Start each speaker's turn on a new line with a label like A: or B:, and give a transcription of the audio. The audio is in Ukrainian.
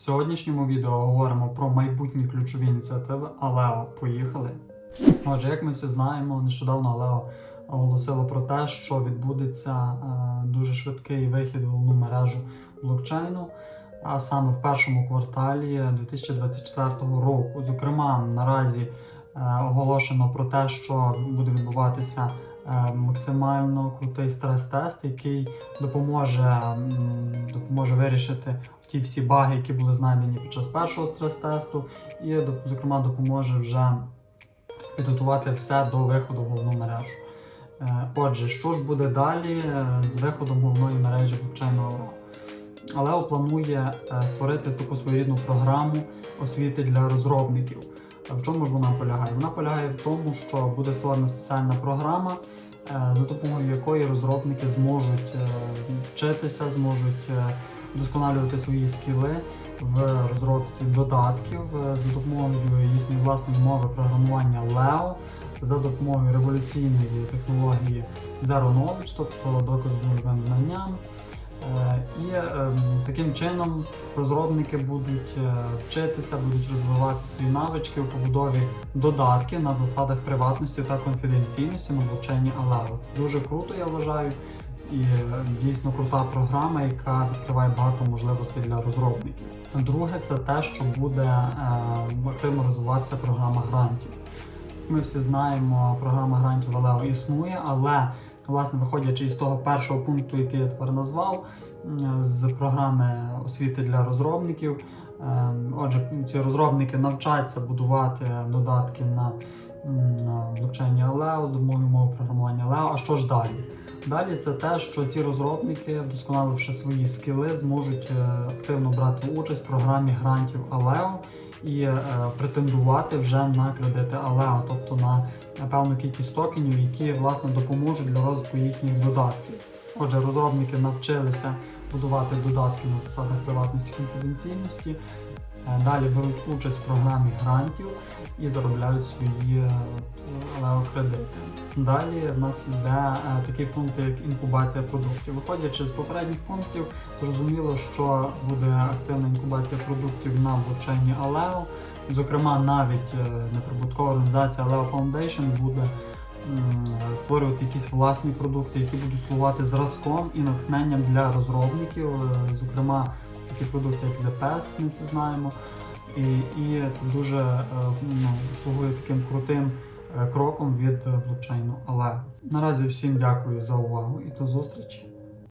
A: В сьогоднішньому відео говоримо про майбутні ключові ініціативи Алео. Поїхали. Отже, як ми всі знаємо, нещодавно Алео оголосило про те, що відбудеться е, дуже швидкий вихід в головну мережу блокчейну, а саме в першому кварталі 2024 року. Зокрема, наразі е, оголошено про те, що буде відбуватися е, максимально крутий стрес-тест, який допоможе, м, допоможе вирішити ті всі баги, які були знайдені під час першого стрес-тесту, і зокрема допоможе вже підготувати все до виходу в головну мережу. Е, Отже, що ж буде далі е, з виходом головної мережі блокчейну Aleo? Aleo планує е, створити таку своєрідну програму освіти для розробників. В чому ж вона полягає? Вона полягає в тому, що буде створена спеціальна програма, е, за допомогою якої розробники зможуть е, вчитися, зможуть е, вдосконалювати свої скіли в розробці додатків за допомогою їхньої власної мови програмування Leo, за допомогою революційної технології Zero Knowledge, тобто доказу з знанням. Е, І ем, таким чином розробники будуть е, вчитися, будуть розвивати свої навички у побудові додатків на засадах приватності та конфіденційності на блокчейні Aleo. Це дуже круто, я вважаю, і е, дійсно крута програма, яка відкриває багато можливостей для розробників. Друге, це те, що буде е, активно розвиватися програма грантів. Ми всі знаємо, програма грантів Aleo існує, але власне виходячи із того першого пункту, який я тепер назвав, з програми освіти для розробників. е, Отже, ці розробники навчаться будувати додатки на м, на блокчейні Aleo, з мови програмування Лео. А що ж далі? Далі це те, що ці розробники, вдосконаливши свої скіли, зможуть е, активно брати участь в програмі грантів Aleo і е, претендувати вже на кредити Aleo, тобто на е, певну кількість токенів, які власне допоможуть для розвитку їхніх додатків. Отже, розробники навчилися будувати додатки на засадах приватності конфіденційності. Е, Далі беруть участь в програмі грантів і заробляють свої е, кредити. Далі в нас йде е, такий пункт, як інкубація продуктів. Виходячи з попередніх пунктів, зрозуміло, що буде активна інкубація продуктів на блокчейні Aleo. Зокрема, навіть е, неприбуткова організація Aleo Foundation буде створювати якісь власні продукти, які будуть слугувати зразком і натхненням для розробників. Е, Зокрема, такі продукт, як ZPS, ми всі знаємо. І, і це дуже е, ну, слугує таким крутим е, кроком від е, блокчейну. Але наразі всім дякую за увагу і до зустрічі.